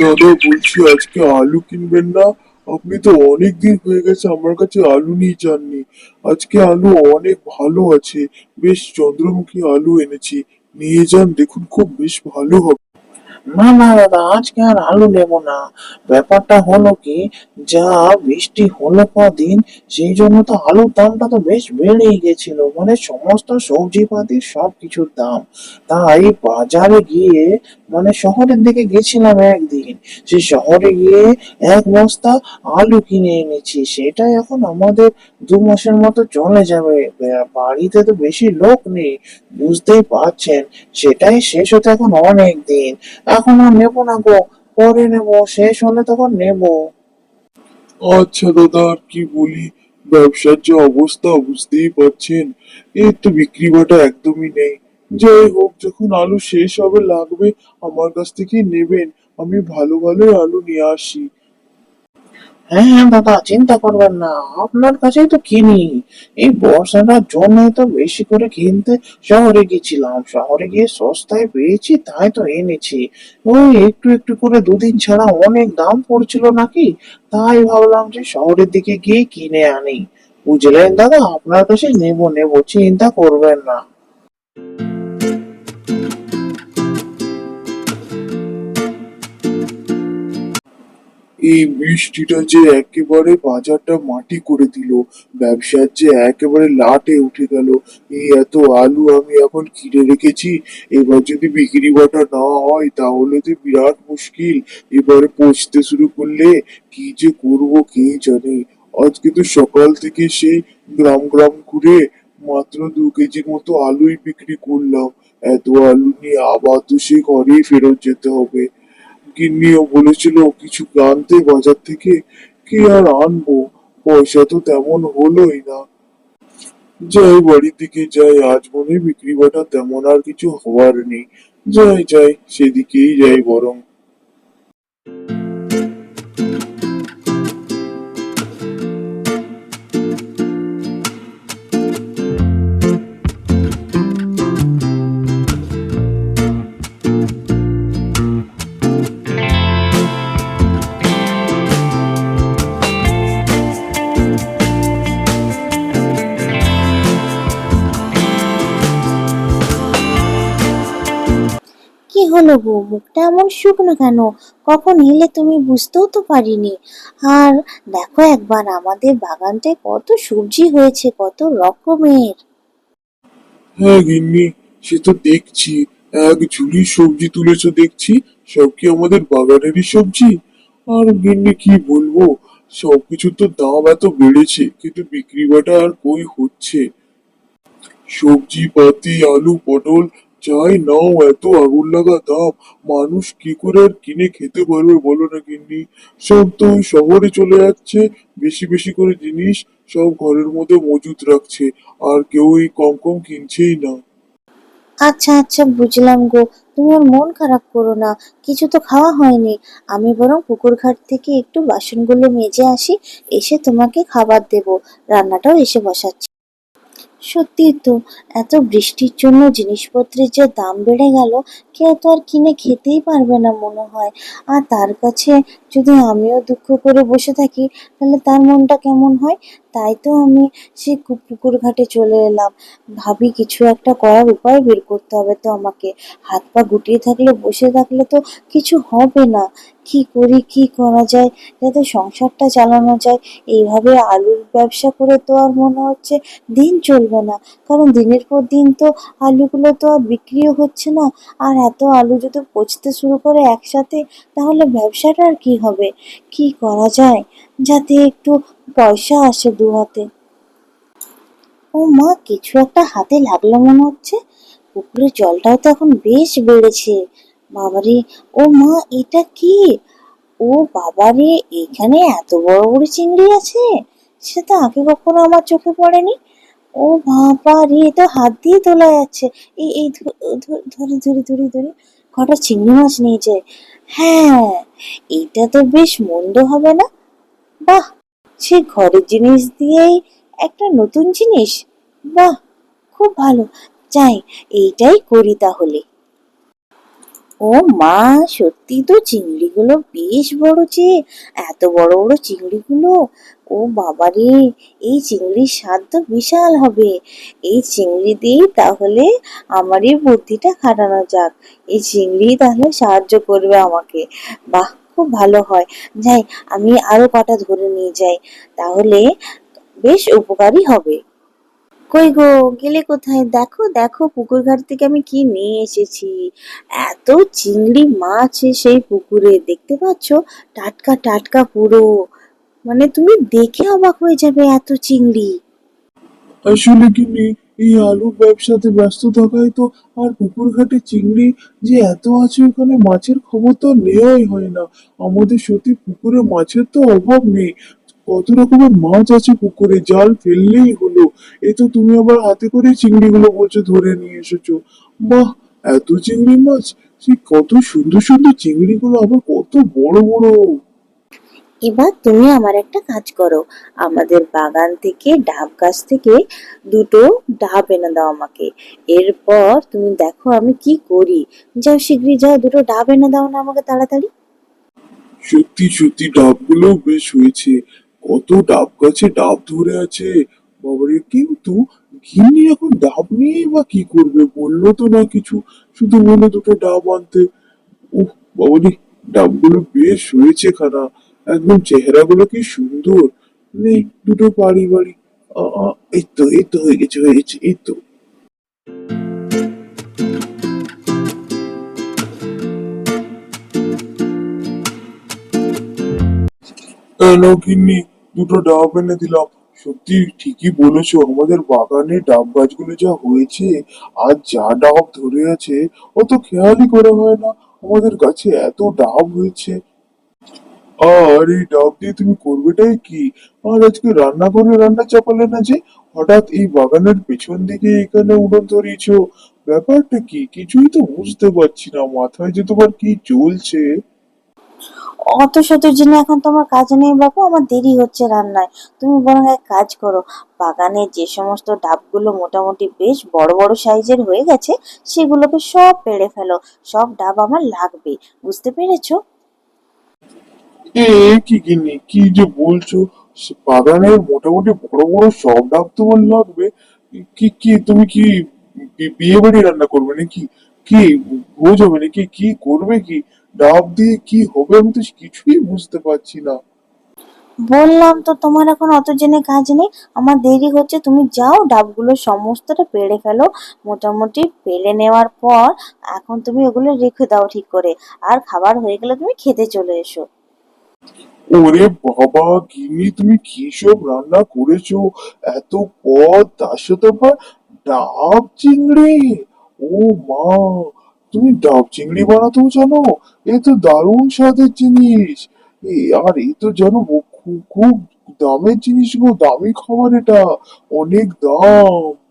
দাদা বলছি, আজকে আলু কিনবেন না? আপনি তো অনেক দিন হয়ে গেছে, আমার কাছে আলু নিয়ে যাননি। আজকে আলু অনেক ভালো আছে। বেশ চন্দ্রমুখী আলু এনেছি। নিয়ে যান, দেখুন খুব বেশ ভালো হবে। না না, দাদা, আজকে আর আলু নেব না। ব্যাপারটা হলো কি, যা বৃষ্টি হলো কদিন, সেই জন্য তো আলুর দামটা তো বেশ বেড়েই গেছিল। মানে সমস্ত সবজিপাতি সব কিছুর দাম। তাই বাজারে গিয়ে মানে শহরের দিকে গেছিলাম একদিন। সেই শহরে গিয়ে এক বস্তা আলু কিনে এনেছি। সেটা এখন আমাদের দু মাসের মতো চলে যাবে। বাড়িতে তো বেশি লোক নেই, বুঝতেই পারছেন। সেটাই শেষ হতে এখন অনেক দিন। এখন আর নেব না গো। পরে নেব, শেষ হলে তখন নেব। আচ্ছা দাদা, আর কি বলি? ব্যবসার যে অবস্থা, বুঝতেই পারছেন। এই তো বিক্রি বাটা একদমই নেই। যাই হোক, যখন আলু শেষ হবে, লাগবে আমার কাছ থেকেই নেবেন। আমি ভালো ভালো আলু নিয়ে আসি। হ্যাঁ হ্যাঁ দাদা, চিন্তা করবেন না। আপনার কাছেই তো কিনি। এই বর্ষাটার জন্য তো বেশি করে কিনতে শহরে গেছিলাম শহরে গিয়ে সস্তায় পেয়েছি, তাই তো এনেছি। ওই একটু একটু করে দুদিন ছাড়া অনেক দাম পড়ছিল নাকি? তাই ভাবলাম যে শহরের দিকে গিয়ে কিনে আনি। বুঝলেন দাদা? আপনার কাছে নেব নেব, চিন্তা করবেন না। এই বৃষ্টিটা যে একেবারে বাজারটা মাটি করে দিল, ব্যবসার যে একেবারে লাটে উঠে গেল এই এত আলু আমি এখন কিনে রেখেছি, এবার যদি বিক্রি বাটা না হয় তাহলে তো বিরাট মুশকিল, এবারে পচতে শুরু করলে কি যে করব কে জানে, আজকে তো সকাল থেকে সেই গ্রাম গ্রাম ঘুরে মাত্র দু কেজির মতো আলুই বিক্রি করলাম, এত আলু নিয়ে আবার তো সেই ঘরেই ফেরত যেতে হবে গিন্নিও বলেছিল, কিছু আনতে বাজার থেকে কি আর আনব? পয়সা তো তেমন হলোই না। যাই বাড়ির দিকে যাই, আজ মনে বিক্রি বাটা তেমন আর কিছু হওয়ার নেই। যাই যাই, সেদিকেই যাই বরং। হলো গো, মুখটা এমন শুকনো কেন? কখন এলে তুমি বুঝতেও তো পারিনি। আর দেখো একবার, আমাদের বাগানটায় কত সবজি হয়েছে, কত রকমের। হ্যাঁ গিন্নি, সে তো দেখছি। এক ঝুড়ি সবজি তুলেছো দেখছি, সব কি আমাদের বাগানেরই সবজি? আর গিন্নি, কি বলব? সবকিছুর তো দাম এত বেড়েছে, কিন্তু বিক্রি বাটা আর কই হচ্ছে? সবজি পাতি আলু, পটল যাই নাও এত আগুন লাগা দাম। মানুষ কি করে আর কিনে খেতে পারবে বলো না গিন্নি? সব তো ওই শহরে চলে যাচ্ছে, বেশি বেশি করে জিনিস সব ঘরের মধ্যে মজুত রাখছে, আর কেউ এই কম কম কিনছেই না। আচ্ছা আচ্ছা বুঝলাম গো। তুমি আর মন খারাপ করো না, কিছু তো খাওয়া হয়নি। আমি বরং পুকুর ঘাট থেকে একটু বাসনগুলো মেজে আসি, এসে তোমাকে খাবার দেব। রান্নাটাও এসে বসাচ্ছি। সত্যি তো, এত বৃষ্টির জন্য জিনিসপত্রের যে দাম বেড়ে গেল কেউ তো আর কিনে খেতেই পারবে না মনে হয়। আর তার কাছে যদি আমিও দুঃখ করে বসে থাকি, তাহলে তার মনটা কেমন হয়? তাই তো আমি কু- পুকুর ঘাটে চলে এলাম। ভাবি, কিছু একটা করার উপায় বের করতে হবে তো আমাকে। হাত পা গুটিয়ে থাকলে, বসে থাকলে তো কিছু হবে না। কি করি, কি করা যায়? যাতে সংসারটা চালানো যায়। এইভাবে আলুর ব্যবসা করে তো আর মনে হচ্ছে দিন চলবে না। কারণ দিনের পর দিন তো আলুগুলো তো আর বিক্রিও হচ্ছে না। আর এত আলু যদি পচতে শুরু করে একসাথে, তাহলে ব্যবসাটা আর কি হবে? কি করা যায়? যাতে একটু পয়সা আসে দু হাতে। ও মা, কিছু একটা হাতে লাগল মনে হচ্ছে। পুকুরের জলটাও তো এখন বেশ বেড়েছে। বাবারে, ও মা, এটা কি? ও বাবারে, এখানে এত বড় বড় চিংড়ি আছে? সে তো আগে কখনো আমার চোখে পড়েনি। ও বাবা রে তো হাত দিয়ে তোলা যাচ্ছে। এই এই ধরে ধরে ধরে ধরে কটা চিংড়ি মাছ নিয়েছে হ্যাঁ এটা তো বেশ মন্দ হবে না? বাহ, সে ঘরের জিনিস দিয়েই একটা নতুন জিনিস। বাহ, খুব ভালো। যাই, এইটাই করি তাহলে। ও মা, সত্যি তো চিংড়িগুলো বেশ বড় যে, এত বড় বড় চিংড়িগুলো? ও বাবারে এই চিংড়ির স্বাদ তো বিশাল হবে। এই চিংড়ি দিয়েই তাহলে আমার এই বুদ্ধিটা খাটানো যাক। এই চিংড়ি তাহলে সাহায্য করবে আমাকে। বাহ, খুব ভালো হয়। যাই, আমি আরও কটা ধরে নিয়ে যাই। তাহলে বেশ উপকারী হবে। কই গো, গেলে কোথায়? দেখো দেখো পুকুর ঘাট থেকে আমি কি নিয়ে এসেছি। এত চিংড়ি মাছ সেই পুকুরে, দেখতে পাচ্ছ? টাটকা টাটকা পুরো। মানে তুমি দেখে অবাক হয়ে যাবে এত চিংড়ি। আসলে কি নেই? এই আলু ব্যবসাতে ব্যস্ত থাকায় তো আর পুকুর ঘাটে চিংড়ি যে এত আছে, ওখানে মাছের খবর তো নেওয়াই হয় না। আমাদের সত্যি পুকুরে মাছের তো অভাব নেই। কত রকমের মাছ আছে পুকুরে? জাল ফেললেই হলো। এই তো তুমি আবার হাতে করে চিংড়িগুলো বলছো ধরে নিয়ে এসেছ। বাহ এত চিংড়ি মাছ? সে কত সুন্দর সুন্দর চিংড়িগুলো আবার কত বড় বড়। এবার তুমি আমার একটা কাজ করো। আমাদের বাগান থেকে ডাব গাছ থেকে দুটো ডাব এনে দাও আমাকে। এরপর তুমি দেখো আমি কি করি। যাও শীঘ্রই যাও দুটো ডাব এনে দাও না আমাকে তাড়াতাড়ি। সত্যি সত্যি ডাবগুলো বেশ হয়েছে। কত ডাব গাছে ডাব ধরে আছে। বাবারে, কিন্তু গিন্নি এখন ডাব নিয়ে বা কি করবে? বলল তো না কিছু। শুধু বলল দুটো ডাব আনতে। উহ বাবারে, ডাবগুলো বেশ হয়েছে খানা। একদম চেহারাগুলো কি সুন্দর। নেই, দুটো বাড়ি বাড়ি। এই তো এই তো হয়ে গেছে হয়ে গেছে, এই তো। এলো গিন্নি। দুটো ডাব এনে দিলাম। সত্যি ঠিকই বলেছ, আমাদের বাগানে ডাব গাছগুলো যা হয়েছে আর যা ডাব ধরে আছে, অত খেয়ালই করা হয় না। আমাদের গাছে এত ডাব হয়েছে। আর এই ডাব দিয়ে তুমি করবেটাই কি? আর আজকে রান্না করে রান্না চাপালে না যে হঠাৎ এই বাগানের পেছন দিকে এখানে উড়ন ধরিয়েছো? ব্যাপারটা কি? কিছুই তো বুঝতে পারছি না। মাথায় যে তোমার কি চলছে অত শত জেনে এখন তোমার কাজ নেই বাবু, আমার দেরি হচ্ছে রান্নায়। তুমি বরং এক কাজ করো, বাগানে যে সমস্ত ডাবগুলো মোটামুটি বেশ বড় বড় সাইজের হয়ে গেছে, সেগুলোকে সব পেড়ে ফেলো, সব ডাব আমার লাগবে, বুঝতে পেরেছ? এ, কি গিন্নি, কি যে বলছো? বাগানের মোটামুটি বড় বড় সব ডাব তোমার লাগবে? কি কি, তুমি কি বিয়ে বাড়ি রান্না করবে নাকি? কি ভোজ হবে নাকি কি করবে কি? ডাব দিয়ে কি হবে আমি তো কিছুই বুঝতে পারছি না। বললাম তো তোমার এখন অত জেনে কাজ নেই। আমার দেরি হচ্ছে তুমি যাও ডাবগুলো সমস্তটা পেড়ে ফেলো। মোটামুটি পেড়ে নেওয়ার পর এখন তুমি ওগুলো রেখে দাও ঠিক করে। আর খাবার হয়ে গেলে তুমি খেতে চলে এসো। ওরে বাবা গিন্নি তুমি কি সব রান্না করেছ? এত পদ তার সাথে আবার ডাব চিংড়ি? ও মা, তুমি ডাব চিংড়ি বানাতেও জানো? এ তো দারুণ স্বাদের জিনিস। আর এ তো যেন খুব খুব দামের জিনিস গো, দামি খাবার এটা। অনেক দাম।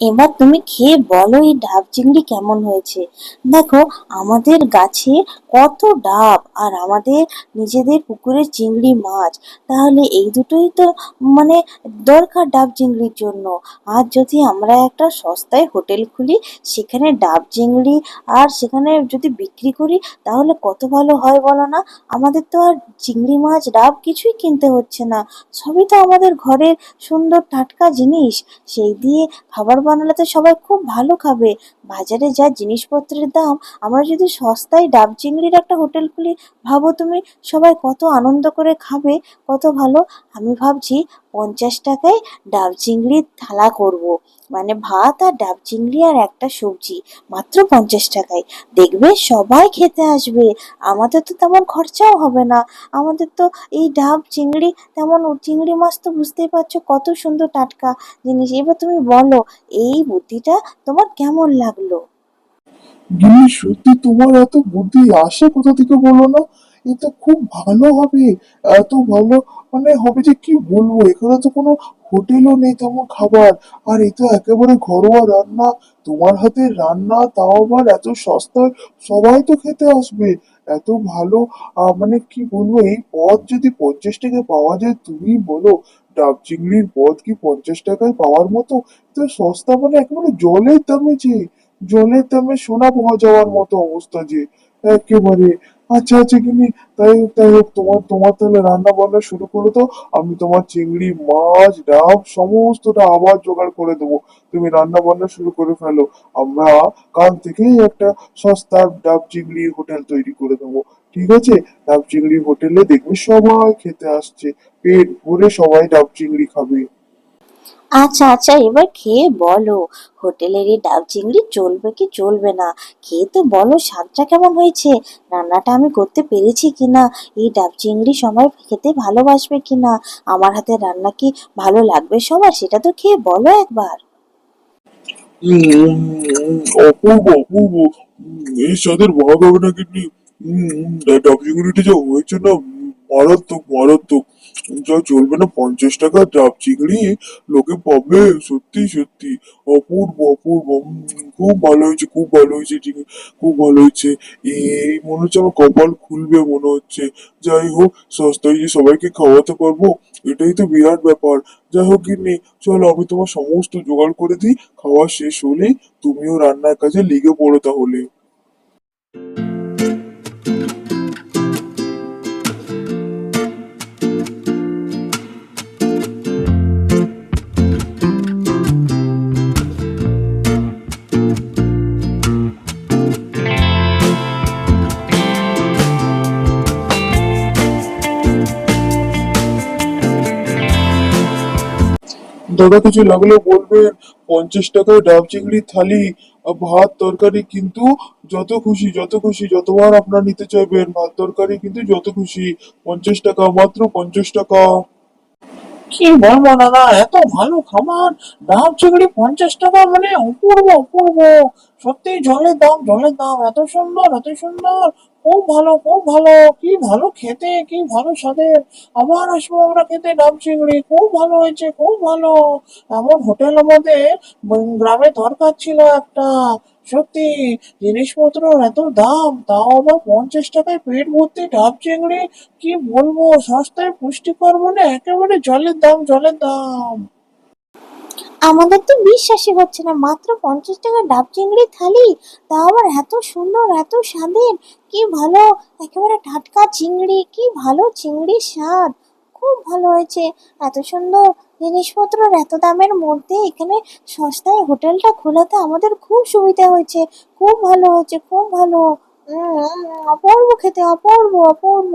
এবার তুমি খেয়ে বলো এই ডাব চিংড়ি কেমন হয়েছে। দেখো, আমাদের গাছে কত ডাব আর আমাদের নিজেদের পুকুরের চিংড়ি মাছ। তাহলে এই দুটোই তো মানে দরকার ডাব চিংড়ির জন্য। আর যদি আমরা একটা সস্তায় হোটেল খুলি, সেখানে ডাব চিংড়ি আর সেখানে যদি বিক্রি করি, তাহলে কত ভালো হয় বলো না? আমাদের তো আর চিংড়ি মাছ, ডাব কিছুই কিনতে হচ্ছে না। সবই তো আমাদের ঘরের সুন্দর টাটকা জিনিস। সেই দিয়ে খাবার বানালে তো সবাই খুব ভালো খাবে। বাজারে যা জিনিসপত্রের দাম, আমরা যদি সস্তায় ডাব চিংড়ির একটা হোটেল খুলি, ভাবো তুমি সবাই কত আনন্দ করে খাবে, কত ভালো। আমি ভাবছি পঞ্চাশ টাকায় ডাব চিংড়ির থালা করব। মানে ভাত আর ডাব চিংড়ি আর একটা সবজি, মাত্র পঞ্চাশ টাকায়। দেখবে সবাই খেতে আসবে। আমাদের তো তেমন খরচাও হবে না। আমাদের তো এই ডাব চিংড়ি, তেমন চিংড়ি মাছ তো বুঝতেই পারছ কত সুন্দর টাটকা জিনিস। এবার তুমি বলো, এই বুদ্ধিটা তোমার কেমন লাগল? সত্যি তোমার এত বুদ্ধি আসে কোথা থেকে বলো না? এটা খুব ভালো হবে। এত ভালো? মানে হবে যে কি বলব? এখানে তো কোনো হোটেলও নেই তেমন খাবার। আর এটা একেবারে ঘরোয়া রান্না। তোমার হাতের রান্না, তাও আবার এত সস্তায় সবাই তো খেতে আসবে। এত ভালো? মানে কি বলব? এই পদ যদি পঞ্চাশ টাকায় পাওয়া যায়, তুমি বলো, ডাব চিংড়ির পদ কি পঞ্চাশ টাকায় পাওয়ার মতো? তো সস্তা মানে একেবারে জলের দামে যে, জলের দামে সোনা পাওয়া যাওয়ার মতো অবস্থা যে, একেবারে। আচ্ছা আচ্ছা কিনি তাই তাই হোক, তোমার তোমার তাহলে রান্না বান্না শুরু করো তো। আমি তোমার চিংড়ি, মাছ, ডাব, সমস্তটা আবার জোগাড় করে দেবো। তুমি রান্না বান্না শুরু করে ফেলো। আমরা কাল থেকেই একটা সস্তা ডাব চিংড়ির হোটেল তৈরি করে দেবো। ঠিক আছে? ডাব চিংড়ির হোটেলে দেখবে সবাই খেতে আসছে। পেট ভরে সবাই ডাব চিংড়ি খাবে। আচ্ছা আচ্ছা এবার খেয়ে বলো। হোটেলের এই ডাব চিংড়ি চলবে কি চলবে না? খেয়ে তো বলো স্বাদটা কেমন হয়েছে? রান্নাটা আমি করতে পেরেছি কিনা? এই ডাব চিংড়ি সবাই খেতে ভালোবাসবে কিনা? আমার হাতে রান্না কি ভালো লাগবে সবার? সেটা তো খেয়ে বলো একবার। অপূর্ব অপূর্ব। এই স্বাদের ভাগ হবে না কিন্তু ডাব চিংড়িটা যা হয়েছে না মারাত্মক মারাত্মক যা চলবে না, পঞ্চাশ টাকা ডাব চিংড়ি। লোকে পাবে, সত্যি সত্যি। অপূর্ব অপূর্ব। খুব ভালো হয়েছে, খুব ভালো হয়েছে খুব ভালো হয়েছে। এই মনে হচ্ছে আমার কপাল খুলবে, মনে হচ্ছে। যাই হোক, সস্তায় যে সবাইকে খাওয়াতে পারব, এটাই তো বিরাট ব্যাপার। যাই হোক, গিন্নি, চলো, আমি তোমার সমস্ত জোগাড় করে দিই। খাওয়া শেষ হলেই তুমিও রান্নার কাজে লেগে পড়ো তাহলে। দাদা কিছু লাগলে বলবেন। পঞ্চাশ টাকায় ডাব চিংড়ি থালি ভাত তরকারি কিন্তু যত খুশি যত খুশি, যতবার আপনার নিতে চাইবেন, ভাত তরকারি কিন্তু যত খুশি। পঞ্চাশ টাকা, মাত্র পঞ্চাশ টাকা। কি বলব দাদা, এত ভালো খাবার। ডাব চিংড়ি পঞ্চাশ টাকা মানে অপূর্ব অপূর্ব। সত্যি জলের দাম জলের দাম। এত সুন্দর এত সুন্দর। খুব ভালো খুব ভালো, কি ভালো খেতে, কি ভালো স্বাদের। আবার আসব আমরা খেতে ডাব চিংড়ি খুব ভালো হয়েছে, খুব ভালো। এমন হোটেল আমাদের গ্রামে দরকার ছিল একটা। সত্যি জিনিসপত্র এত দাম, তাও আবার পঞ্চাশ টাকায় পেট ভর্তি ডাব চিংড়ি কি বলব, সস্তায় পুষ্টিকর মানে একেবারে জলের দাম জলের দাম। আমাদের তো বিশ্বাসই হচ্ছে না। মাত্র পঞ্চাশ টাকা ডাব চিংড়ি থালি তা আবার এত সুন্দর, এত স্বাদের, কি ভালো, একেবারে টাটকা চিংড়ি, কি ভালো চিংড়ির স্বাদ, খুব ভালো হয়েছে। এত সুন্দর জিনিসপত্র এত দামের মধ্যে এখানে সস্তায় হোটেলটা খোলাতে আমাদের খুব সুবিধা হয়েছে। খুব ভালো হয়েছে, খুব ভালো। অপূর্ব খেতে, অপূর্ব অপূর্ব।